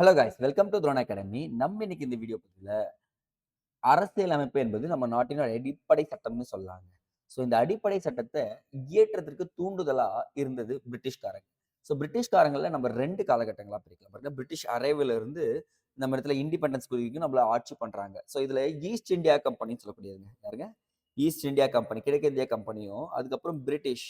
Hello guys welcome to drone academy நம்ம இன்னைக்கு இந்த வீடியோ பற்றியில் அரசியல் அமைப்பு என்பது நம்ம நாட்டினோட அடிப்படை சட்டம்னு சொல்லாங்க. ஸோ இந்த அடிப்படை சட்டத்தை இயற்றத்திற்கு தூண்டுதலாக இருந்தது பிரிட்டிஷ்காரங்க. ஸோ பிரிட்டிஷ்காரங்களில் நம்ம ரெண்டு காலகட்டங்களாக பிரிக்கலாம். பாருங்க பிரிட்டிஷ் அரைவில் இருந்து நம்ம இடத்துல இண்டிபெண்டன்ஸ் குறிக்கும் நம்மள ஆட்சி பண்ணுறாங்க ஸோ இதில் ஈஸ்ட் இந்தியா கம்பெனின்னு சொல்லக்கூடியதுங்க. யாருங்க? ஈஸ்ட் இந்தியா கம்பெனி கிழக்கு இந்தியா கம்பெனியும் அதுக்கப்புறம் பிரிட்டிஷ்.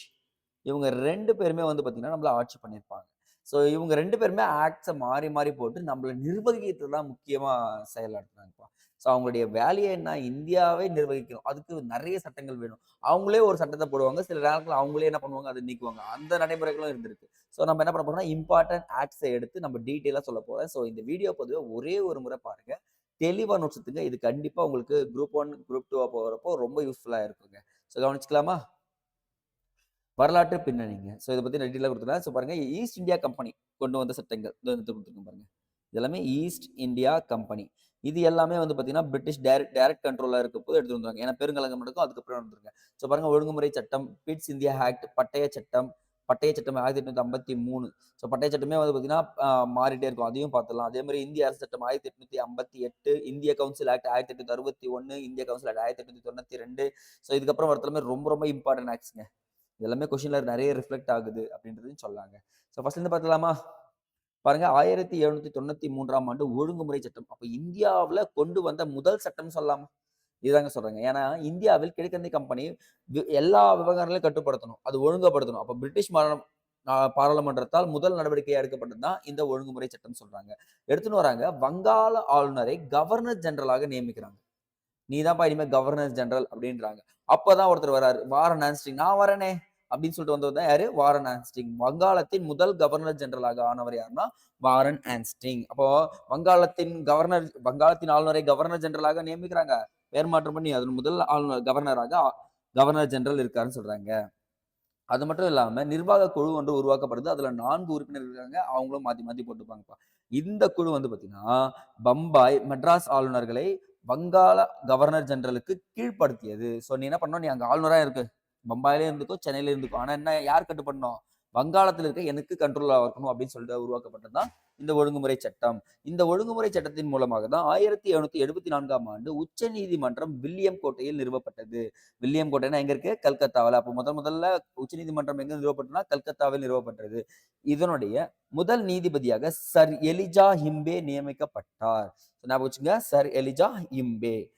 இவங்க ரெண்டு பேருமே வந்து பார்த்தீங்கன்னா நம்மள ஆட்சி பண்ணியிருப்பாங்க. ஸோ இவங்க ரெண்டு பேருமே ஆக்ட்ஸை மாறி மாறி போட்டு நம்மளை நிர்வகிக்கிறது தான் முக்கியமாக செயலாடுறாங்கப்பா ஸோ அவங்களுடைய வேலையை என்ன இந்தியாவே நிர்வகிக்கணும். அதுக்கு நிறைய சட்டங்கள் வேணும். அவங்களே ஒரு சட்டத்தை போடுவாங்க. சில நேரத்தில் அவங்களே என்ன பண்ணுவாங்க? அதை நீக்குவாங்க. அந்த நடைமுறைகளும் இருந்திருக்கு. ஸோ நம்ம என்ன பண்ண போறோம்னா இம்பார்ட்டன்ட் ஆக்ட்ஸை எடுத்து நம்ம டீட்டெயிலாக சொல்ல போகிறோம் ஸோ இந்த வீடியோ பொதுவாக ஒரே ஒரு முறை பாருங்க. தெளிவாக நோட்ஸத்துக்கு இது கண்டிப்பாக உங்களுக்கு குரூப் ஒன் குரூப் டூவாக போகிறப்போ ரொம்ப யூஸ்ஃபுல்லாக இருக்குங்க. ஸோ கவனிச்சுக்கலாமா? வரலாற்று பின்னணிங்க. ஸோ இதை பற்றி டீட்டெயிலாக கொடுத்துருந்தா ஸோ பாருங்கள் ஈஸ்ட் இந்தியா கம்பெனி கொண்டு வந்த சட்டங்கள் இது வந்து இதெல்லாமே ஈஸ்ட் இந்தியா கம்பெனி இது எல்லாமே வந்து பார்த்தீங்கன்னா பிரிட்டிஷ் டைரக்ட் டைரக்ட் கண்ட்ரோலாக இருக்க போது எடுத்து வந்தாங்க ஏன்னா பெருங்கலங்கம் நடக்கும் அதுக்கப்புறம் வந்துருங்க. ஸோ பாருங்க ஒழுங்குமுறை சட்டம் பிட்ஸ் இந்தியா ஆக்ட் பட்டய சட்டம் பட்டய சட்டம் ஆயிரத்தி எட்நூத்தி ஐம்பத்தி மூணு. ஸோ பட்டய சட்டமே வந்து பார்த்தீங்கன்னா மாறிட்டே இருக்கும். அதையும் பார்த்துடலாம். அதே மாதிரி இந்திய அரசு சட்டம் ஆயிரத்தி எட்நூத்தி ஐம்பத்தி எட்டு இந்திய கவுன்சில் ஆக்ட் ஆயிரத்தி எட்நூத்தி அறுபத்தி ஒன்று இந்திய கவுன்சில் ஆக்ட் ஆயிரத்தி எட்நூத்தி தொண்ணூத்தி ரெண்டு. ஸோ இதுக்கப்புறம் வரத்துலமே ரொம்ப ரொம்ப இம்பார்ட்டன்ட் ஆக்ட்ஸுங்க இதெல்லாமே கொஷின்ல நிறைய ரிஃப்ளெக்ட் ஆகுது அப்படின்றதையும் சொல்லாங்க. ஸோ ஃபர்ஸ்ட்ல இருந்து பார்த்துக்கலாமா? பாருங்க ஆயிரத்தி எழுநூத்தி தொண்ணூத்தி மூன்றாம் ஆண்டு ஒழுங்குமுறை சட்டம். அப்ப இந்தியாவில் கொண்டு வந்த முதல் சட்டம் சொல்லலாமா? இதுதாங்க சொல்றாங்க. ஏன்னா இந்தியாவில் கிழக்கிந்திய கம்பெனி வி- எல்லா விவகாரங்களையும் கட்டுப்படுத்தணும். அது ஒழுங்குபடுத்தணும். அப்ப பிரிட்டிஷ் மரணம் பாராளுமன்றத்தால் முதல் நடவடிக்கை எடுக்கப்பட்டது தான் இந்த ஒழுங்குமுறை சட்டம் சொல்றாங்க. எடுத்துன்னு வராங்க வங்காள ஆளுநரை கவர்னர் ஜெனரலாக நியமிக்கிறாங்க. நீ தான்ப்பா இனிமேல் கவர்னர் ஜெனரல் அப்படின்றாங்க. அப்பதான் ஒருத்தர் வராரு. வாரன் நான் வரேனே. அப்படின்னு சொல்லிட்டு வந்தவர் தான் யாரு? வாரன் ஆன்ஸ்டிங். வங்காளத்தின் முதல் கவர்னர் ஜெனரலாக ஆனவர் யாருன்னா? வாரன் ஆன்ஸ்டிங். அப்போ வங்காளத்தின் கவர்னர் வங்காளத்தின் ஆளுநரை கவர்னர் ஜெனரலாக நியமிக்கிறாங்க. பேர் மாற்றம் பண்ணி அதன் முதல் ஆளுநர் கவர்னராக கவர்னர் ஜெனரல் இருக்காருன்னு சொல்றாங்க. அது மட்டும் இல்லாம நிர்வாக குழு ஒன்று உருவாக்கப்படுது. அதுல நான்கு உறுப்பினர் இருக்காங்க. அவங்களும் மாத்தி மாத்தி போட்டுப்பாங்கப்பா இந்த குழு வந்து பாத்தீங்கன்னா பம்பாய் மெட்ராஸ் ஆளுநர்களை வங்காள கவர்னர் ஜெனரலுக்கு கீழ்ப்படுத்தியது. ஸோ நீ என்ன பண்ணணும்? நீ அங்க ஆளுநரா இருக்கு. பம்பாயிலே இருந்துக்கோ சென்னையில இருந்துக்கோ. ஆனா என்ன யார் கட்டுப்படணும்? வங்காளத்தில் இருக்க எனக்கு கண்ட்ரோலாக இருக்கணும் அப்படின்னு சொல்லிட்டு உருவாக்கப்பட்டது தான் இந்த ஒழுங்குமுறை சட்டம். இந்த ஒழுங்குமுறை சட்டத்தின் மூலமாக தான் ஆயிரத்தி எழுநூத்தி எழுபத்தி நான்காம் ஆண்டு உச்ச நீதிமன்றம் வில்லியம் கோட்டையில் நிறுவப்பட்டது. வில்லியம் கோட்டைனா எங்க இருக்கு? கல்கத்தாவில். அப்போ முதல் முதல்ல உச்ச நீதிமன்றம் எங்க நிறுவப்பட்டதுன்னா கல்கத்தாவில் நிறுவப்பட்டது. இதனுடைய முதல் நீதிபதியாக சர் எலிஜா ஹிம்பே நியமிக்கப்பட்டார். So, ஞாபகம் வச்சுங்க சர் எலிஜா ஹிம்பே.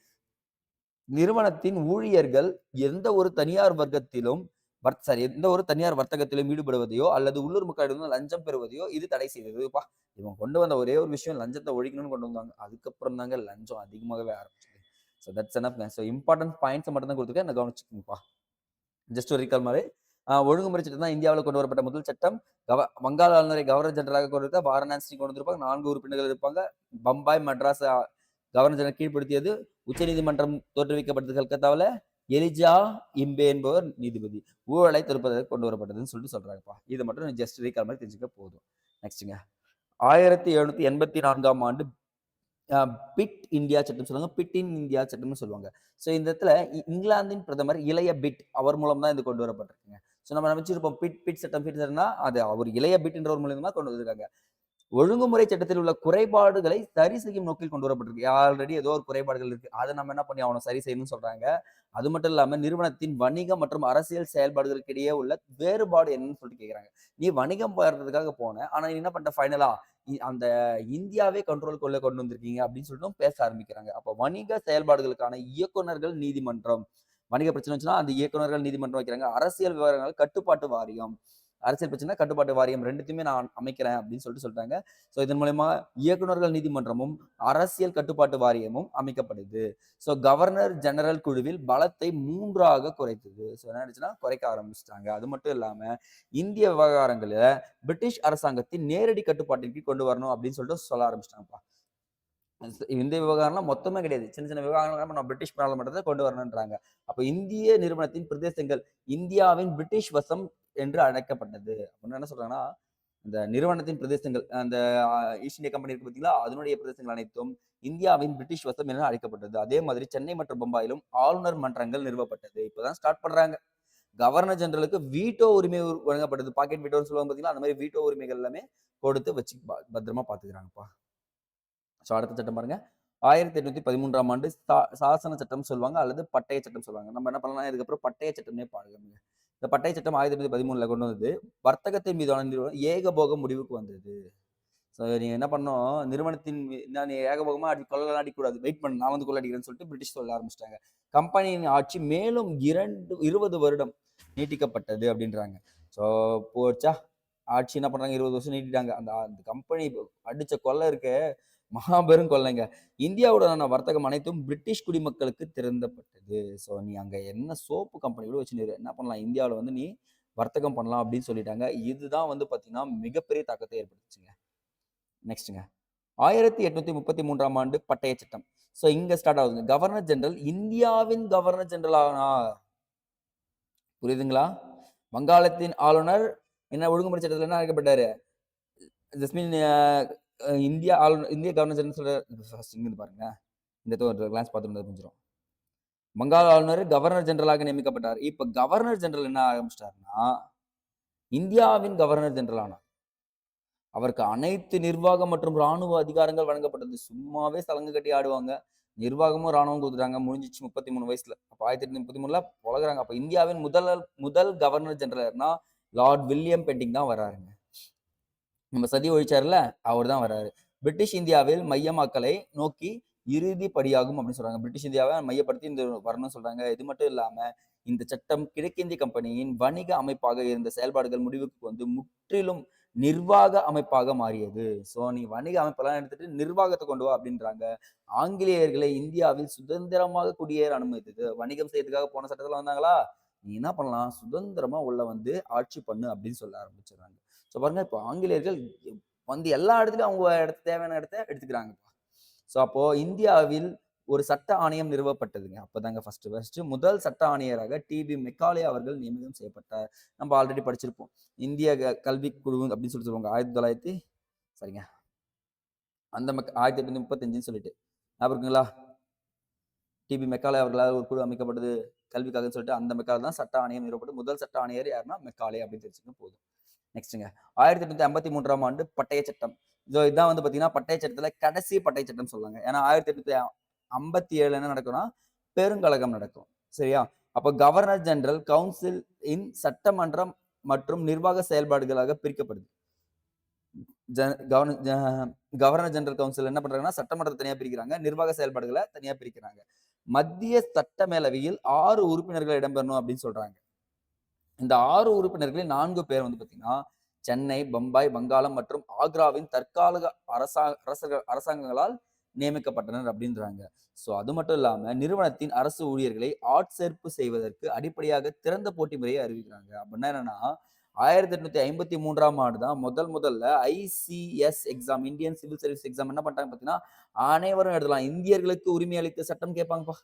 நிறுவனத்தின் ஊழியர்கள் எந்த ஒரு தனியார் வர்க்கத்திலும் சாரி எந்த ஒரு தனியார் வர்த்தகத்திலும் ஈடுபடுவதையோ அல்லது உள்ளூர் மக்களிடம் லஞ்சம் பெறுவதையோ இது தடை செய்ததுப்பா இவன் கொண்டு வந்த ஒரே ஒரு விஷயம் லஞ்சத்தை ஒழிக்கணும்னு கொண்டு வந்தாங்க. அதுக்கப்புறம் தாங்க லஞ்சம் அதிகமாகவே ஆரம்பிச்சது. So that's enough so important points மட்டும் தான் கொடுத்துருக்கேன். என்ன கவனிச்சுக்கோங்கப்பா ஜஸ்ட் ஒரு ரீகால் மாதிரி. ஒழுங்குமுறை சட்டம் தான் இந்தியாவில் கொண்டு வரப்பட்ட முதல் சட்டம். கவ வங்காள ஆளுநரை கவர்னர் ஜெனரலாக கொண்டு இருக்க வாரணாசி கொண்டு வந்திருப்பாங்க. நான்கு உறுப்பினர்கள் இருப்பாங்க. பம்பாய் மெட்ராஸ் கவர்னர் ஜெனரல் கீழ்ப்படுத்தியது உச்சநீதிமன்றம் தோற்றுவிக்கப்பட்டது கல்கத்தாவில். எலிஜா இம்பே என்பவர் நீதிபதி. ஊழலை தடுப்பதற்கு கொண்டு வரப்பட்டதுன்னு சொல்லிட்டு சொல்றாங்கப்பா இது மட்டும் ஜஸ்ட் ரீகால் மாதிரி தெரிஞ்சுக்க போதும். நெக்ஸ்ட்டுங்க ஆயிரத்தி எழுநூத்தி எண்பத்தி நான்காம் ஆண்டு பிட் இந்தியா சட்டம் சொல்லுவாங்க. பிட் இன் இந்தியா சட்டம்னு சொல்லுவாங்க. ஸோ இந்த இடத்துல இங்கிலாந்தின் பிரதமர் இளைய பிட் அவர் மூலம் தான் இது கொண்டு வரப்பட்டிருக்குங்க. ஸோ நம்ம நினைச்சிருப்போம் பிட் பிட் சட்டம் பிட் சட்டம்னா அது அவர் இளைய பிட்ன்ற ஒரு மூலியமா கொண்டு வந்திருக்காங்க. ஒழுங்குமுறை சட்டத்தில் உள்ள குறைபாடுகளை சரி செய்யும் நோக்கில் கொண்டு வரப்பட்டிருக்கு. ஆல்ரெடி ஏதோ ஒரு குறைபாடுகள் இருக்கு. அதை நம்ம என்ன பண்ணி அவனை சரி செய்யணும்னு சொல்றாங்க. அது மட்டும் இல்லாம நிறுவனத்தின் வணிக மற்றும் அரசியல் செயல்பாடுகளுக்கு இடையே உள்ள வேறுபாடு என்னன்னு சொல்லிட்டு கேக்குறாங்க. நீ வணிகம் போறதுக்காக போன. ஆனா நீ என்ன பண்ற? ஃபைனலா அந்த இந்தியாவே கண்ட்ரோலுக்குள்ள கொண்டு வந்திருக்கீங்க அப்படின்னு சொல்லிட்டு பேச ஆரம்பிக்கிறாங்க. அப்போ வணிக செயல்பாடுகளுக்கான இயக்குனர்கள் நீதிமன்றம். வணிக பிரச்சனை வச்சுன்னா அந்த இயக்குனர்கள் நீதிமன்றம் வைக்கிறாங்க. அரசியல் விவகாரங்கள் கட்டுப்பாட்டு வாரியம். அரசியல் பிரச்சனை கட்டுப்பாட்டு வாரியம் ரெண்டுத்தையுமே நான் அமைக்கிறேன் அப்படின்னு சொல்லிட்டு சொல்லிட்டாங்க. ஸோ இதன் மூலயமா இயக்குனர்கள் நீதிமன்றமும் அரசியல் கட்டுப்பாட்டு வாரியமும் அமைக்கப்படுது. ஸோ கவர்னர் ஜெனரல் குழுவில் பலத்தை மூன்றாக குறைத்தது. ஸோ என்ன ஆயிடுச்சுன்னா குறைக்க ஆரம்பிச்சிட்டாங்க. அது மட்டும் இல்லாம இந்திய விவகாரங்களில் பிரிட்டிஷ் அரசாங்கத்தின் நேரடி கட்டுப்பாட்டிற்கு கொண்டு வரணும் அப்படின்னு சொல்லிட்டு சொல்ல ஆரம்பிச்சிட்டாங்கப்பா. இந்த விவகாரம்லாம் மொத்தமே கிடையாது. சின்ன சின்ன விவகாரங்கள் நம்ம பிரிட்டிஷ் பாராளுமன்றத்தை கொண்டு வரணுன்றாங்க அப்போ இந்திய நிறுவனத்தின் பிரதேசங்கள் இந்தியாவின் பிரிட்டிஷ் வசம் என்று அழைக்கப்பட்டது. அப்படின்னு என்ன சொல்றாங்கன்னா இந்த நிறுவனத்தின் பிரதேசங்கள் அந்த ஈஸ்ட் இந்தியா கம்பெனி இருக்கு பார்த்தீங்களா? அதனுடைய பிரதேசங்கள் அனைத்தும் இந்தியாவின் பிரிட்டிஷ் வசம் என அழைக்கப்பட்டது. அதே மாதிரி சென்னை மற்றும் பம்பாயிலும் ஆளுநர் மன்றங்கள் நிறுவப்பட்டது. இப்பதான் ஸ்டார்ட் பண்றாங்க. கவர்னர் ஜெனரலுக்கு வீட்டோ உரிமை வழங்கப்பட்டது பாக்கெட் வீட்டோன்னு சொல்லுவாங்க பார்த்தீங்களா? அந்த மாதிரி வீட்டோ உரிமைகள் எல்லாமே கொடுத்து வச்சு பா- பத்திரமா பாத்துக்கிறாங்கப்பா ஸோ அடுத்த சட்டம் பாருங்க. ஆயிரத்தி எட்நூத்தி பதிமூன்றாம் ஆண்டு சா- சாசன சட்டம் சொல்லுவாங்க அல்லது பட்டய சட்டம் சொல்லுவாங்க. நம்ம என்ன பண்ணலாம்? இதுக்கப்புறம் பட்டய சட்டம்னே பாருங்க இந்த பட்டை சட்டம் ஆயிரத்தி தொள்ளாயிரத்தி பதிமூணில் கொண்டு வந்தது. வர்த்தகத்தின் மீதான நிறுவனம் ஏகபோக முடிவுக்கு வந்தது. ஸோ நீங்கள் என்ன பண்ணோம் நிறுவனத்தின் நான் நீ ஏகபோகமாக அடி கொள்ளலாம் அடிக்கூடாது வெயிட் பண்ண நான் வந்து கொள்ள அடிக்கிறேன்னு சொல்லிட்டு பிரிட்டிஷ் சொல்ல ஆரம்பிச்சிட்டாங்க. கம்பெனியின் ஆட்சி மேலும் இரண்டு இருபது வருடம் நீட்டிக்கப்பட்டது அப்படின்றாங்க. ஸோ போச்சா? ஆட்சி என்ன பண்ணுறாங்க இருபது வருஷம் நீட்டிட்டாங்க. அந்த அந்த கம்பெனி அடித்த கொள்ளை இருக்க மகாபெரும் கொள்ளைங்க. இந்தியாவுடனான வர்த்தகம் அனைத்தும் பிரிட்டிஷ் குடிமக்களுக்கு திறந்தப்பட்டது ஸோ நீ அங்கே என்ன சோப்பு கம்பெனி கூட வச்சு என்ன பண்ணலாம்? இந்தியாவில் வந்து நீ வர்த்தகம் பண்ணலாம் அப்படின்னு சொல்லிட்டாங்க. இதுதான் வந்து பார்த்தீங்கன்னா மிகப்பெரிய தாக்கத்தை ஏற்படுத்துச்சுங்க. நெக்ஸ்ட்டுங்க ஆயிரத்தி எட்நூத்தி முப்பத்தி மூன்றாம் ஆண்டு பட்டய சட்டம். ஸோ இங்க ஸ்டார்ட் ஆகுதுங்க. கவர்னர் ஜெனரல் இந்தியாவின் கவர்னர் ஜெனரல் ஆனார். புரியுதுங்களா? வங்காளத்தின் ஆளுநர் என்ன ஒழுங்குமுறை சட்டத்தில் என்ன அழைக்கப்பட்டாரு? ஜஸ்மின் இந்தியா ஆளுநர் இந்திய கவர்னர் ஜெனரல் சொல்ற ஃபர்ஸ்ட் இங்கிருந்து பாருங்க. இந்த கிளாஸ் பார்த்துட்டு புரிஞ்சிடும் வங்காள ஆளுநர் கவர்னர் ஜெனரலாக நியமிக்கப்பட்டார். இப்போ கவர்னர் ஜெனரல் என்ன ஆரம்பிச்சிட்டாருன்னா இந்தியாவின் கவர்னர் ஜெனரல் ஆனார். அவருக்கு அனைத்து நிர்வாகம் மற்றும் ராணுவ அதிகாரங்கள் வழங்கப்பட்டது. சும்மாவே சலங்கு கட்டி ஆடுவாங்க. நிர்வாகமும் ராணுவம் கொடுத்துட்டாங்க. முடிஞ்சிச்சு முப்பத்தி மூணு வயசுல. அப்போ ஆயிரத்தி எட்நூத்தி முப்பத்தி மூணுல பழகுறாங்க அப்போ இந்தியாவின் முதல் முதல் கவர்னர் ஜெனரல்னா லார்ட் வில்லியம் பெண்டிங் தான் வராருங்க நம்ம சதி ஒழிச்சார்ல அவர் தான் வர்றாரு பிரிட்டிஷ் இந்தியாவில் மையமாக்கலை நோக்கி இறுதி படியாகும் அப்படின்னு சொல்றாங்க. பிரிட்டிஷ் இந்தியாவை மையப்படுத்தி இந்த வரணும்னு சொல்றாங்க. இது மட்டும் இல்லாம இந்த சட்டம் கிழக்கிந்திய கம்பெனியின் வணிக அமைப்பாக இருந்த செயல்பாடுகள் முடிவுக்கு வந்து முற்றிலும் நிர்வாக அமைப்பாக மாறியது. சோ நீ வணிக அமைப்பெல்லாம் எடுத்துட்டு நிர்வாகத்தை கொண்டு வா அப்படின்றாங்க. ஆங்கிலேயர்களை இந்தியாவில் சுதந்திரமாக குடியேற அனுமதித்தது. வணிகம் செய்யறதுக்காக போன சட்டத்துல வந்தாங்களா? நீ என்ன பண்ணலாம்? சுதந்திரமா உள்ள வந்து ஆட்சி பண்ணு அப்படின்னு சொல்ல ஆரம்பிச்சிடுறாங்க. ஸோ பாருங்க இப்போ ஆங்கிலேயர்கள் வந்து எல்லா இடத்துலையும் அவங்க இடத்து தேவையான இடத்த எடுத்துக்கிறாங்கப்பா ஸோ அப்போது இந்தியாவில் ஒரு சட்ட ஆணையம் நிறுவப்பட்டதுங்க. அப்பதாங்க ஃபர்ஸ்ட் ஃபர்ஸ்ட் முதல் சட்ட ஆணையராக டிபி மெக்காலே அவர்கள் நியமனம் செய்யப்பட்டார். நம்ம ஆல்ரெடி படிச்சிருப்போம். இந்திய க- குழு அப்படின்னு சொல்லி சொல்லுவாங்க. ஆயிரத்தி தொள்ளாயிரத்தி சரிங்க. அந்த மெக் ஆயிரத்தி எட்நூத்தி முப்பத்தஞ்சுன்னு சொல்லிட்டு. ஞாபகம் இருக்குங்களா? டிபி மெக்காலே அவர்களால் ஒரு குழு அமைக்கப்பட்டது கல்விக்காகன்னு சொல்லிட்டு அந்த மெக்காலே தான் சட்ட ஆணையம் நிறுவப்பட்டு முதல் சட்ட ஆணையர் யாருன்னா மெக்காலே அப்படின்னு தெரிஞ்சுக்க போதும். நெக்ஸ்ட்டுங்க. ஆயிரத்தி எட்நூத்தி ஐம்பத்தி மூன்றாம் ஆண்டு பட்டய சட்டம். இதோ இதான் வந்து பார்த்தீங்கன்னா பட்டய சட்டத்தில் கடைசி பட்டய சட்டம் சொல்லுவாங்க. ஏன்னா ஆயிரத்தி எட்நூத்தி ஐம்பத்தி ஏழுல என்ன நடக்கும்னா பெருங்கழகம் நடக்கும். சரியா? அப்போ கவர்னர் ஜெனரல் கவுன்சில் இன் சட்டமன்றம் மற்றும் நிர்வாக செயல்பாடுகளாக பிரிக்கப்படுது. ஜ- கவர்னர் கவர்னர் ஜெனரல் கவுன்சில் என்ன பண்றாங்கன்னா சட்டமன்றத்தை தனியா பிரிக்கிறாங்க. நிர்வாக செயல்பாடுகளை தனியா பிரிக்கிறாங்க. மத்திய சட்ட மேலவையில் ஆறு உறுப்பினர்கள் இடம்பெறணும் அப்படின்னு சொல்றாங்க. இந்த ஆறு உறுப்பினர்களில் நான்கு பேர் வந்து பார்த்தீங்கன்னா சென்னை பம்பாய் வங்காளம் மற்றும் ஆக்ராவின் தற்காலிக அரசா அரச- அரசாங்கங்களால் நியமிக்கப்பட்டனர் அப்படின்றாங்க. ஸோ அது மட்டும் இல்லாமல் நிறுவனத்தின் அரசு ஊழியர்களை ஆட்சேர்ப்பு செய்வதற்கு அடிப்படையாக திறந்த போட்டி முறையை அறிவிக்கிறாங்க. அப்படின்னா என்னன்னா ஆயிரத்தி எட்நூத்தி ஐம்பத்தி மூன்றாம் ஆண்டு தான் முதல் முதல்ல ICS exam Indian civil service exam என்ன பண்ணிட்டாங்க பார்த்தீங்கன்னா அனைவரும் எழுதலாம். இந்தியர்களுக்கு உரிமை அளித்த சட்டம் கேட்பாங்கப்பா.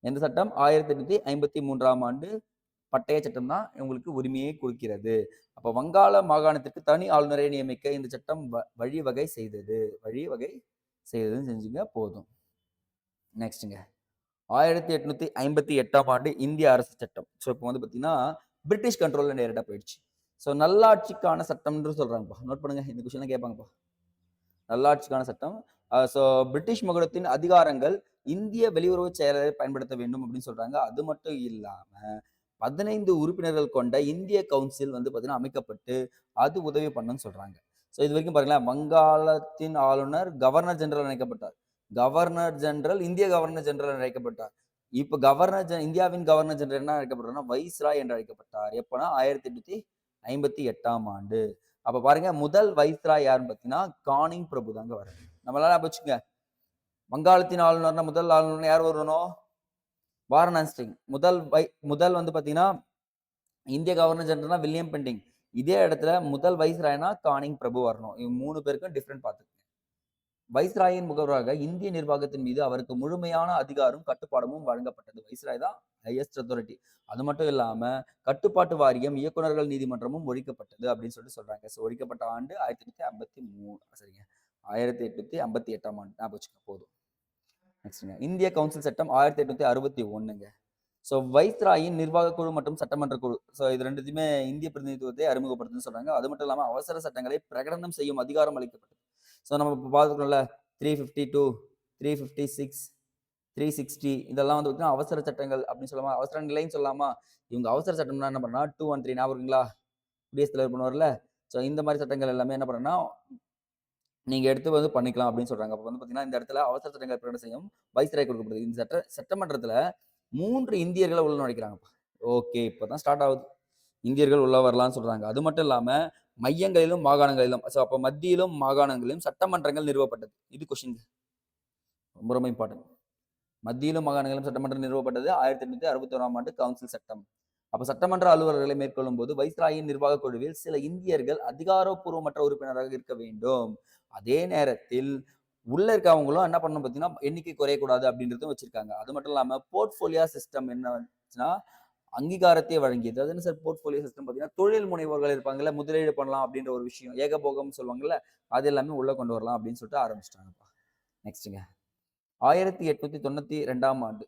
எந்த சட்டம்? ஆயிரத்தி எட்நூத்தி ஐம்பத்தி மூன்றாம் ஆண்டு பட்டய சட்டம் தான் உங்களுக்கு உரிமையை கொடுக்கிறது. அப்போ வங்காள மாகாணத்திற்கு தனி ஆளுநரை நியமிக்க இந்த சட்டம் வ- வழிவகை செய்தது. வழிவகை செய்ததுன்னு செஞ்சுங்க போதும். நெக்ஸ்ட்டுங்க ஆயிரத்தி எட்நூத்தி ஐம்பத்தி எட்டாம் ஆண்டு இந்திய அரசு சட்டம். ஸோ இப்போ வந்து பார்த்தீங்கன்னா பிரிட்டிஷ் கண்ட்ரோல்ல நேரடா போயிடுச்சு. ஸோ நல்லாட்சிக்கான சட்டம்னு சொல்றாங்கப்பா. நோட் பண்ணுங்க இந்த கொஸ்டின் கேட்பாங்கப்பா. நல்லாட்சிக்கான சட்டம். ஸோ பிரிட்டிஷ் மகுடத்தின் அதிகாரங்கள் இந்திய வெளியுறவு செயலரை பயன்படுத்த வேண்டும் அப்படின்னு சொல்றாங்க. அது மட்டும் இல்லாம பதினைந்து உறுப்பினர்கள் கொண்ட இந்திய கவுன்சில் வந்து பார்த்தீங்கன்னா அமைக்கப்பட்டு அது உதவி பண்ணுன்னு சொல்றாங்க. ஸோ இது வரைக்கும் பாருங்களேன் வங்காளத்தின் ஆளுநர் கவர்னர் ஜெனரல் அழைக்கப்பட்டார் கவர்னர் ஜெனரல் இந்திய கவர்னர் ஜெனரல் அழைக்கப்பட்டார் இப்போ கவர்னர் ஜென இந்தியாவின் கவர்னர் ஜெனரல் என்ன அழைக்கப்படுறாருன்னா வைஸ்ராய் என்று அழைக்கப்பட்டார். எப்போனா ஆயிரத்தி எட்நூத்தி ஐம்பத்தி எட்டாம் ஆண்டு. அப்போ பாருங்க முதல் வைஸ்ராய் யாருன்னு பார்த்தீங்கன்னா கானிங் பிரபு தாங்க வர நம்மளால வச்சுங்க வங்காளத்தின் ஆளுநர்னா முதல் ஆளுநர் யார் வரணும் வாரணாசி முதல் வை முதல் வந்து பார்த்தீங்கன்னா இந்திய கவர்னர் ஜெனரல்னா வில்லியம் பெண்டிங். இதே இடத்துல முதல் வைஸ்ராய்னா கானிங் பிரபு வரணும். இவங்க மூணு பேருக்கும் டிஃப்ரெண்ட் பார்த்துக்கோங்க வைஸ்ராயின் முகவராக இந்திய நிர்வாகத்தின் மீது அவருக்கு முழுமையான அதிகாரம் கட்டுப்பாடமும் வழங்கப்பட்டது. வைஸ்ராய் தான் ஹையஸ்ட் அத்தாரிட்டி அது மட்டும் இல்லாம கட்டுப்பாட்டு வாரியம் இயக்குனர்கள் நீதிமன்றமும் ஒழிக்கப்பட்டது அப்படின்னு சொல்லிட்டு சொல்றாங்க. ஸோ ஒழிக்கப்பட்ட ஆண்டு ஆயிரத்தி எட்நூத்தி ஐம்பத்தி மூணு. சரிங்க. ஆயிரத்தி எட்நூத்தி ஐம்பத்தி எட்டாம் ஆண்டு. ஞாபகம் வச்சுக்க போதும். நெக்ஸ்ட்டுங்க இந்திய கவுன்சில் சட்டம் ஆயிரத்தி எட்நூத்தி அறுபத்தி ஒன்றுங்க ஸோ வைஸ்ராயின் நிர்வாக குழு மற்றும் சட்டமன்ற குழு. ஸோ இது ரெண்டுத்தையுமே இந்திய பிரதிநிதித்துவத்தை அறிமுகப்படுத்துன்னு சொல்றாங்க. அது மட்டும் இல்லாமல் அவசர சட்டங்களை பிரகடனம் செய்யும் அதிகாரம் அளிக்கப்பட்டது. ஸோ நம்ம இப்போ பார்த்துக்கணும்ல. Three fifty two three fifty six three sixty இதெல்லாம் வந்து பார்த்தீங்கன்னா அவசர சட்டங்கள் அப்படின்னு சொல்லலாமா அவசர நிலைன்னு சொல்லலாமா இவங்க அவசர சட்டம்னா என்ன பண்ணா டூ ஒன் த்ரீ ஞாபகங்களா இருக்குங்களா குடியரசுத் தலைவர் பண்ணுவார்ல. ஸோ இந்த மாதிரி சட்டங்கள் எல்லாமே என்ன பண்ணுன்னா நீங்க எடுத்து வந்து பண்ணிக்கலாம் அப்படின்னு சொல்றாங்க. அப்போ வந்து பார்த்தீங்கன்னா இந்த இடத்துல அவசர சட்டங்கள் பிரகடனம் செய்யும்? வைஸ்ராய் கொடுக்கப்படுது. இந்த சட்ட சட்டமன்றத்துல மூன்று இந்தியர்களை உள்ள நுழைக்கிறாங்க ஓகே இப்பதான் ஸ்டார்ட் ஆகுது. இந்தியர்கள் உள்ள வரலாம்னு சொல்றாங்க. அது மட்டும் இல்லாம மையங்களிலும் மாகாணங்களிலும் ஸோ அப்போ மத்தியிலும் மாகாணங்களிலும் சட்டமன்றங்கள் நிறுவப்பட்டது. இது கொஷின் ரொம்ப ரொம்ப இம்பார்ட்டன்ட் மத்தியிலும் மாகாணங்களிலும் சட்டமன்றம் நிறுவப்பட்டது ஆயிரத்தி எட்நூத்தி அறுபத்தி ஓராம் ஆண்டு கவுன்சில் சட்டம். அப்ப சட்டமன்ற அலுவலர்களை மேற்கொள்ளும் போது வைஸ்ராயின் நிர்வாக குழுவில் சில இந்தியர்கள் அதிகாரப்பூர்வமற்ற உறுப்பினராக இருக்க வேண்டும். அதே நேரத்தில் உள்ள இருக்கவங்களும் என்ன பண்ணணும் பார்த்தீங்கன்னா எண்ணிக்கை குறையக்கூடாது அப்படின்றதும் வச்சிருக்காங்க. அது மட்டும் இல்லாமல் போர்ட்ஃபோலியோ சிஸ்டம் என்னச்சுன்னா அங்கீகாரத்தை வழங்கியது. அது என்ன சார்? போர்ட்ஃபோலியோ சிஸ்டம் பார்த்தீங்கன்னா தொழில் முனைவோர்கள் இருப்பாங்கல்ல முதலீடு பண்ணலாம் அப்படின்ற ஒரு விஷயம். ஏகபோகம் சொல்லுவாங்கல்ல அது எல்லாமே உள்ள கொண்டு வரலாம் அப்படின்னு சொல்லிட்டு ஆரம்பிச்சிட்டாங்கப்பா. நெக்ஸ்ட்டுங்க. ஆயிரத்தி எட்நூத்தி தொண்ணூத்தி ரெண்டாம் ஆண்டு.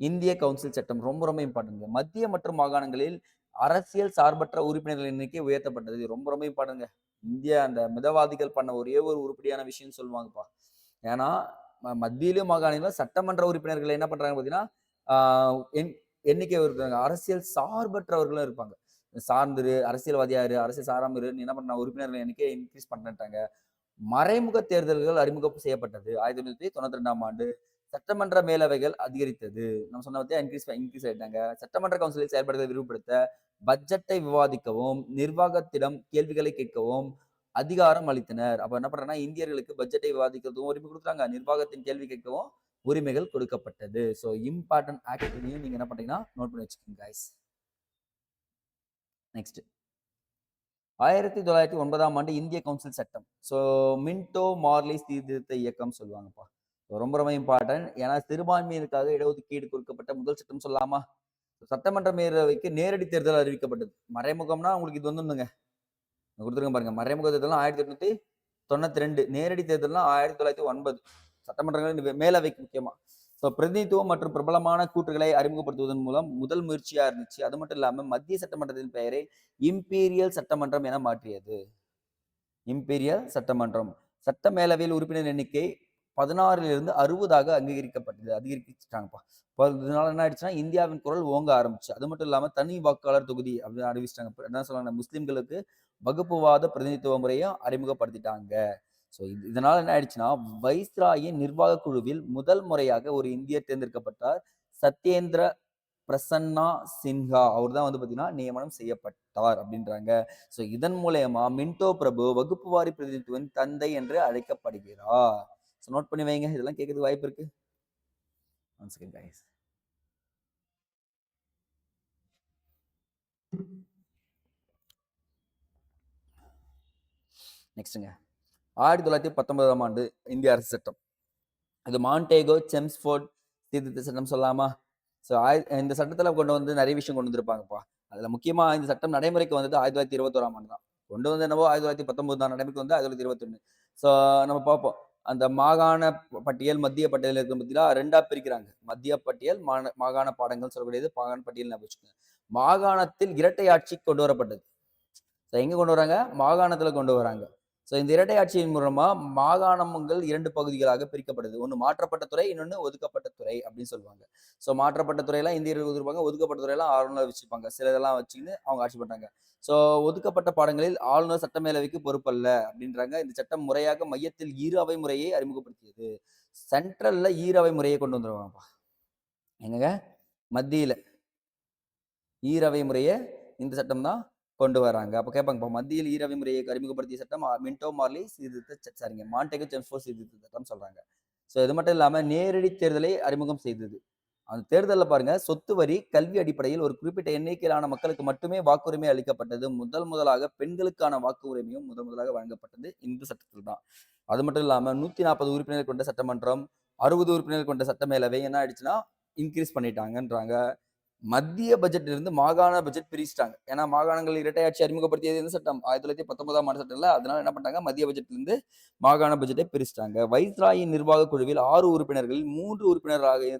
இந்திய கவுன்சில் சட்டம் ரொம்ப ரொம்ப இம்பார்ட்டன்ட் மத்திய மற்றும் மாகாணங்களில் அரசியல் சார்பற்ற உறுப்பினர்கள் எண்ணிக்கை உயர்த்தப்பட்டது. ரொம்ப ரொம்ப இம்பார்ட்டன்ங்க இந்தியா அந்த மிதவாதிகள் பண்ண ஒரே ஒரு உருப்படியான விஷயம் சொல்லுவாங்கப்பா. ஏன்னா ம- மத்தியிலும் மாகாணிலும் சட்டமன்ற உறுப்பினர்கள் என்ன பண்றாங்க பார்த்தீங்கன்னா எண்ணிக்கை இருக்காங்க. அரசியல் சார்பற்றவர்களும் இருப்பாங்க. சார்ந்துரு அரசியல்வாதியாரு அரசியல் சாராமரு என்ன பண்ண உறுப்பினர்கள் எண்ணிக்கை இன்க்ரீஸ் பண்ணிட்டாங்க. மறைமுக தேர்தல்கள் அறிமுகம் செய்யப்பட்டது. ஆயிரத்தி தொள்ளாயிரத்தி தொண்ணூத்தி ரெண்டாம் ஆண்டு சட்டமன்ற மேலவைகள் அதிகரித்தது. நம்ம சொன்ன பத்தியா இன்க்ரீஸ் இன்க்ரீஸ் ஆயிட்டாங்க. சட்டமன்ற கவுன்சிலில் செயல்படுத்த விரிவுபடுத்த பட்ஜெட்டை விவாதிக்கவும் நிர்வாகத்திடம் கேள்விகளை கேட்கவும் அதிகாரம் அளித்தனர். அப்ப என்ன பண்றாங்கன்னா இந்தியர்களுக்கு பட்ஜெட்டை விவாதிக்கிறதும் உரிமை கொடுக்குறாங்க. நிர்வாகத்தின் கேள்வி கேட்கவும் உரிமைகள் கொடுக்கப்பட்டது. ஸோ இம்பார்ட்டன்ட் ஆக்ட் நீங்க என்ன பண்றீங்கன்னா நோட் பண்ணி வச்சுக்கோங்க கைஸ் நெக்ஸ்ட் ஆயிரத்தி தொள்ளாயிரத்தி ஒன்பதாம் ஆண்டு இந்திய கவுன்சில் சட்டம். ஸோ மின்டோ மார்லி சீர்திருத்த இயக்கம் சொல்லுவாங்கப்பா. ரொம்ப ரொம்ப இம்பார்ட்டன்ட் ஏன்னா சிறுபான்மையினருக்காக இடஒதுக்கீடு கொடுக்கப்பட்ட முதல் சட்டம் சொல்லாமா? சட்டமன்ற மேலவைக்கு நேரடி தேர்தல் அறிவிக்கப்பட்டது. மறைமுகம்னா உங்களுக்கு இது வந்துங்க கொடுத்துருங்க பாருங்க. மறைமுக தேர்தல் ஆயிரத்தி எட்நூத்தி தொண்ணூத்தி ரெண்டு. நேரடி தேர்தல்லாம் ஆயிரத்தி தொள்ளாயிரத்தி ஒன்பது. சட்டமன்றங்கள் மேலவைக்கு முக்கியமா. ஸோ பிரதிநிதித்துவம் மற்றும் பிரபலமான கூற்றுகளை அறிமுகப்படுத்துவதன் மூலம் முதல் முயற்சியா இருந்துச்சு. அது மட்டும் இல்லாம மத்திய சட்டமன்றத்தின் பெயரை இம்பீரியல் சட்டமன்றம் என மாற்றியது. இம்பீரியல் சட்டமன்றம். சட்ட மேலவையில் உறுப்பினர் எண்ணிக்கை பதினாறிலிருந்து அறுபதாக அங்கீகரிக்கப்பட்டது அதிகரிச்சிட்டாங்கப்பா. இப்போ இதனால என்ன ஆயிடுச்சுன்னா இந்தியாவின் குரல் ஓங்க ஆரம்பிச்சு. அது மட்டும் இல்லாமல் தனி வாக்காளர் தொகுதி அப்படின்னு அறிவிச்சிட்டாங்க. என்ன சொல்லலாம் முஸ்லிம்களுக்கு வகுப்புவாத பிரதிநிதித்துவ முறையும் அறிமுகப்படுத்திட்டாங்க. ஸோ இதனால என்ன ஆயிடுச்சுன்னா வைஸ்ராயின் நிர்வாக குழுவில் முதல் முறையாக ஒரு இந்தியர் தேர்ந்தெடுக்கப்பட்டார் சத்யேந்திர பிரசன்னா சின்ஹா. அவர் தான் வந்து பார்த்தீங்கன்னா நியமனம் செய்யப்பட்டார் அப்படின்றாங்க. ஸோ இதன் மூலயமா மின்டோ பிரபு வகுப்பு வாரி பிரதிநிதித்துவன் தந்தை என்று அழைக்கப்படுகிறார். ஸோ நோட் பண்ணி வைங்க. இதெல்லாம் கேட்கறதுக்கு வாய்ப்பு இருக்கு. ஒன் செகண்ட் கைஸ் நெக்ஸ்ட்டுங்க ஆயிரத்தி தொள்ளாயிரத்தி பத்தொன்பதாம் ஆண்டு இந்திய அரசு சட்டம். இது மான்டேகோ செம்ஸ்ஃபோர்ட் சீர்திருத்த சட்டம் சொல்லலாமா ஸோ ஆய் இந்த சட்டத்தில் கொண்டு வந்து நிறைய விஷயம் கொண்டு வந்திருப்பாங்கப்பா. அதில் முக்கியமாக இந்த சட்டம் நடைமுறைக்கு வந்தது ஆயிரத்தி தொள்ளாயிரத்தி இருபத்தோராம் ஆண்டு தான் கொண்டு வந்து என்னவோ ஆயிரத்தி தொள்ளாயிரத்தி பத்தொம்பது தான். நடைமுறைக்கு வந்து ஆயிரத்தி தொள்ளாயிரத்தி இருபத்தொன்று ஸோ நம்ம பார்ப்போம். அந்த மாகாண பட்டியல் மத்திய பட்டியல் இருக்கிற பத்தியா ரெண்டா பிரிக்கிறாங்க. மத்திய பட்டியல் மாகாண பாடங்கள் சொல்லக்கூடியது மாகாண பட்டியல் வச்சுக்கோங்க. மாகாணத்தில் இரட்டை ஆட்சி கொண்டு வரப்பட்டது. எங்க கொண்டு வராங்க? மாகாணத்துல கொண்டு வராங்க. ஸோ இந்த இரட்டை ஆட்சியின் மூலமா மாகாணங்கள் இரண்டு பகுதிகளாக பிரிக்கப்படுது. ஒன்று மாற்றப்பட்ட துறை இன்னொன்று ஒதுக்கப்பட்ட துறை அப்படின்னு சொல்லுவாங்க. ஸோ மாற்றப்பட்ட துறையெல்லாம் இந்தியர்கள் ஒதுக்குப்பாங்க ஒதுக்கப்பட்ட துறையெல்லாம் ஆளுநர் வச்சுப்பாங்க. சில இதெல்லாம் வச்சுக்கின்னு அவங்க ஆட்சி பண்ணுறாங்க ஸோ ஒதுக்கப்பட்ட பாடங்களில் ஆளுநர் சட்டமேலவைக்கு பொறுப்பல்ல அப்படின்றாங்க. இந்த சட்டம் முறையாக மையத்தில் ஈரவை முறையை அறிமுகப்படுத்தியது. சென்ட்ரல்ல ஈரவை முறையை கொண்டு வந்துருவாங்கப்பா. என்னங்க மத்தியில ஈரவை முறையை இந்த சட்டம் தான் கொண்டு வராங்க. அப்போ கேட்பாங்கப்பா மத்தியில் ஈரவை முறையை அறிமுகப்படுத்திய சட்டம் மின்டோ மார்லி சீர்திருத்த ச- சரிங்க மாண்டேகோ செம்ஸ்போர்ட் சீர்திருத்த சட்டம் சொல்றாங்க. ஸோ இது மட்டும் இல்லாமல் நேரடி தேர்தலை அறிமுகம் செய்தது. அந்த தேர்தலில் பாருங்க சொத்து வரி கல்வி அடிப்படையில் ஒரு குறிப்பிட்ட எண்ணிக்கையிலான மக்களுக்கு மட்டுமே வாக்குரிமை அளிக்கப்பட்டது. முதல் முதலாக பெண்களுக்கான வாக்கு உரிமையும் முதல் முதலாக வழங்கப்பட்டது இந்த சட்டத்தில் தான். அது மட்டும் இல்லாமல் நூத்தி நாற்பது உறுப்பினர்கள் கொண்ட சட்டமன்றம் அறுபது உறுப்பினர்கள் கொண்ட சட்டமேலவை என்ன ஆயிடுச்சுன்னா இன்க்ரீஸ் பண்ணிட்டாங்கன்றாங்க. மத்திய பட்ஜெட்ல இருந்து மாகாண பட்ஜெட் பிரிச்சிட்டாங்க. ஏன்னா மாகாணங்கள் இரட்டையாட்சி அறிமுகப்படுத்தியது எந்த சட்டம்? ஆயிரத்தி தொள்ளாயிரத்தி பத்தொன்பதாம் ஆண்டு சட்டம்ல அதனால என்ன பண்ணிட்டாங்க? மத்திய பட்ஜெட்ல இருந்து மாகாண பட்ஜெட்டை பிரிச்சிட்டாங்க. வைஸ்ராயின் நிர்வாக குழுவில் ஆறு உறுப்பினர்களில் மூன்று உறுப்பினராக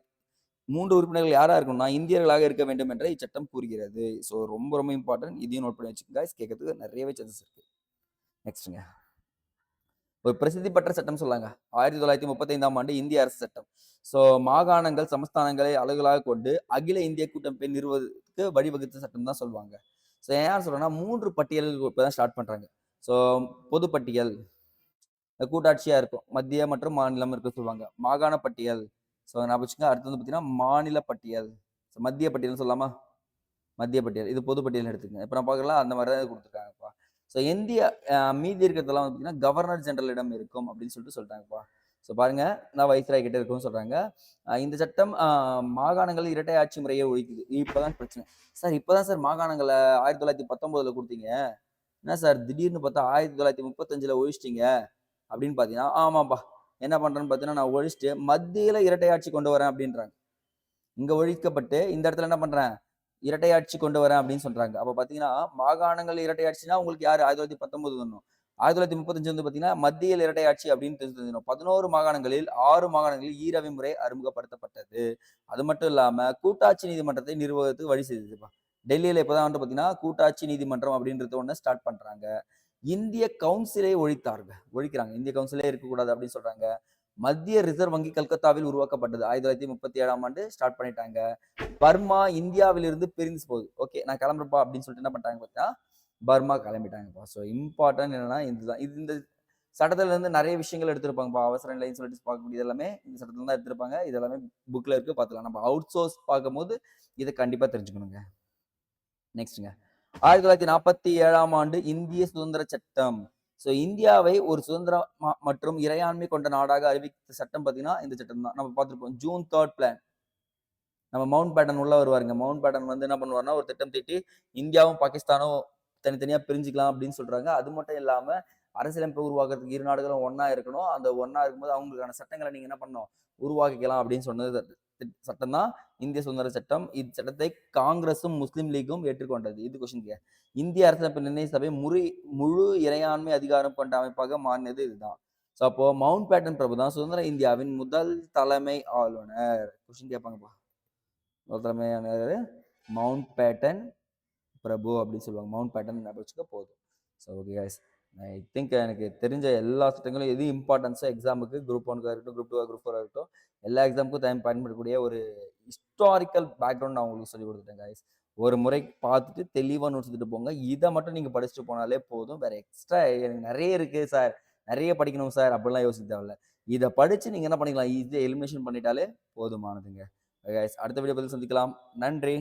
மூன்று உறுப்பினர்கள் யாரா இருக்கணும்னா இந்தியர்களாக இருக்க வேண்டும் என்ற இச்சட்டம் கூறுகிறது. ஸோ ரொம்ப ரொம்ப இம்பார்ட்டன்ட் இதையும் நோட் பண்ணி வச்சுக்கோங்க. கேட்கறதுக்கு நிறையவே சான்சஸ் இருக்கு. நெக்ஸ்ட்டுங்க ஒரு பிரசித்தி பெற்ற சட்டம் சொல்லாங்க. 1935ஆம் ஆண்டு இந்திய அரசு சட்டம். ஸோ மாகாணங்கள், சமஸ்தானங்களை அலகுகளாக கொண்டு அகில இந்திய கூட்டமைப்பை நிறுவுவதற்கு வழிவகுத்த சட்டம் தான் சொல்லுவாங்க. ஸோ ஏன் சொல்றேன்னா மூன்று பட்டியல்கள் இப்போ தான் ஸ்டார்ட் பண்றாங்க. ஸோ பொது பட்டியல். கூட்டாட்சியா இருக்கும். மத்திய மற்றும் மாநிலம் இருக்க சொல்லுவாங்க. மாகாண பட்டியல். ஸோ நான் வச்சுக்கங்க. அடுத்து வந்து பார்த்தீங்கன்னா, மாநில பட்டியல். ஸோ மத்திய பட்டியல்னு சொல்லாமா மத்திய பட்டியல். இது பொது பட்டியல்னு எடுத்துக்கங்க. இப்போ நான் பார்க்கலாம் அந்த மாதிரி தான் கொடுத்துருக்காங்கப்பா ஸோ இந்திய மீதி இருக்கிறதெல்லாம் வந்து பார்த்தீங்கன்னா, கவர்னர் ஜெனரலிடம் இருக்கும் அப்படின்னு சொல்லிட்டு சொல்லிட்டாங்கப்பா ஸோ பாருங்க, நான் வைஸ்ராய் கிட்ட இருக்கும்னு சொல்றாங்க. இந்த சட்டம் மாகாணங்களில் மாகாணங்கள் இரட்டை ஆட்சி முறையை ஒழிக்குது. இப்போதான் பிரச்சனை. சார் இப்போதான் சார் மாகாணங்களை ஆயிரத்தி தொள்ளாயிரத்தி பத்தொன்பதுல கொடுத்தீங்க என்ன சார் திடீர்னு பார்த்தா 1935ல ஒழிச்சிட்டீங்க அப்படின்னு பார்த்தீங்கன்னா, ஆமாப்பா. என்ன பண்றேன்னு பார்த்தீங்கன்னா, நான் ஒழிச்சுட்டு மத்தியில இரட்டை ஆட்சி கொண்டு வரேன் அப்படின்றாங்க. இங்க ஒழிக்கப்பட்டு இந்த இடத்துல என்ன பண்றேன்? இரட்டை ஆட்சி கொண்டு வரேன் அப்படின்னு சொல்றாங்க. அப்ப பாத்தீங்கன்னா மாகாணங்கள் இரட்டை ஆட்சினா உங்களுக்கு யாரு? 1919 வரணும். 1935 வந்து பாத்தீங்கன்னா மத்தியில் இரட்டை ஆட்சி அப்படின்னு தெரிஞ்சுக்கணும். 11 மாகாணங்களில் ஆறு மாகாணங்களில் ஈரவை முறை அறிமுகப்படுத்தப்பட்டது. அது மட்டும் இல்லாம கூட்டாட்சி நீதிமன்றத்தை நிர்வகித்து வழி செய்ததுப்பா. டெல்லியில இப்பதான் வந்து பாத்தீங்கன்னா கூட்டாட்சி நீதிமன்றம் அப்படின்றது ஒன்று ஸ்டார்ட் பண்றாங்க. இந்திய கவுன்சிலை ஒழித்தார்கள் ஒழிக்கிறாங்க. இந்திய கவுன்சிலே இருக்கக்கூடாது அப்படின்னு சொல்றாங்க. மத்திய ரிசர்வ் வங்கி கல்கத்தாவில் உருவாக்கப்பட்டது. 1937ஆம் ஆண்டு ஸ்டார்ட் பண்ணிட்டாங்க. பர்மா இந்தியாவிலிருந்து பிரிந்து போகுது. ஓகே நான் கிளம்புறப்பா அப்படின்னு சொல்லிட்டு என்ன பண்ணிட்டாங்க பார்த்தீங்கன்னா, பர்மா கிளம்பிட்டாங்கப்பா. ஸோ இம்பார்ட்டன்ட் என்னன்னா இதுதான். இது இந்த சட்டத்துல இருந்து நிறைய விஷயங்கள் எடுத்திருப்பாங்கப்பா. அவசர நிலைன்னு சொல்லிட்டு பார்க்கக்கூடிய எல்லாமே இந்த சட்டத்துல தான் எடுத்திருப்பாங்க. இது எல்லாமே புக்ல இருக்கு பார்த்துக்கலாம். நம்ம அவுட் சோர்ஸ் பார்க்கும்போது இதை கண்டிப்பா தெரிஞ்சுக்கணுங்க. நெக்ஸ்ட்டுங்க ஆயிரத்தி தொள்ளாயிரத்தி நாற்பத்தி ஏழாம் ஆண்டு இந்திய சுதந்திர சட்டம். ஸோ இந்தியாவை ஒரு சுதந்திரமா மற்றும் இறையாண்மை கொண்ட நாடாக அறிவித்த சட்டம் பார்த்தீங்கன்னா, இந்த சட்டம் தான். நம்ம பார்த்துருப்போம் ஜூன் தேர்ட் பிளான். நம்ம மவுண்ட் பேட்டன் உள்ள வருவாருங்க. மவுண்ட் பேட்டன் வந்து என்ன பண்ணுவாருன்னா, ஒரு திட்டம் தீட்டி இந்தியாவும், பாகிஸ்தானும் தனித்தனியாக பிரிஞ்சுக்கலாம் அப்படின்னு சொல்றாங்க. அது மட்டும் இல்லாமல் அரசியலமைப்பை உருவாக்குறதுக்கு இரு நாடுகளும் ஒன்றா இருக்கணும். அந்த ஒண்ணா இருக்கும்போது அவங்களுக்கான சட்டங்களை நீங்க என்ன பண்ணணும்? உருவாக்கிக்கலாம் அப்படின்னு சொன்னது சட்டம் தான் இந்திய சுதந்திர சட்டம். இச்சட்டத்தை காங்கிரஸும், முஸ்லீம் லீக்கும் ஏற்றுக்கொண்டது. இது கொஸ்டின்ங்க. இந்திய அரசியலமைப்பு நிர்ணய சபை முறை முழு இறையாண்மை அதிகாரம் கொண்ட அமைப்பாக மாறினது இதுதான். ஸோ அப்போ மவுண்ட் பேட்டன் பிரபு தான் சுதந்திர இந்தியாவின் முதல் தலைமை ஆளுநர். கொஸ்டின் கேட்பாங்கப்பா. முதல் தலைமை ஆளுநர் மவுண்ட் பேட்டன் பிரபு அப்படின்னு சொல்லுவாங்க. மவுண்ட் பேட்டன் ஞாபகம் வச்சுக்க போதும். So okay guys. I think எனக்கு தெரிஞ்ச எல்லா சட்டங்களும் எது இம்பார்ட்டன்ஸாக எக்ஸாமுக்கு குரூப் 1க்கா இருக்கட்டும், குரூப் டூ குரூப் ஃபோராக இருக்கட்டும், எல்லா எக்ஸாமுக்கும் டைம் பயன்படக்கூடிய ஒரு ஹிஸ்டாரிக்கல் பேக்ரவுண்ட் நான் உங்களுக்கு சொல்லிக் கொடுத்துட்டேன் கைஸ். ஒரு முறை பார்த்துட்டு தெளிவாக நோட்ஸ் எடுத்துட்டு போங்க. இதை மட்டும் நீங்கள் படிச்சுட்டு போனாலே போதும். வேறு எக்ஸ்ட்ரா எனக்கு நிறைய இருக்குது சார். நிறைய படிக்கணும் சார் அப்படிலாம் யோசிக்க தேவையில்ல. இதை படித்து நீங்கள் என்ன பண்ணிக்கலாம்? ஈஸியாக எலிமினேஷன் பண்ணிட்டாலே போதுமானதுங்க. கைஸ் அடுத்த வீடியோ பதில் சந்திக்கலாம். நன்றி.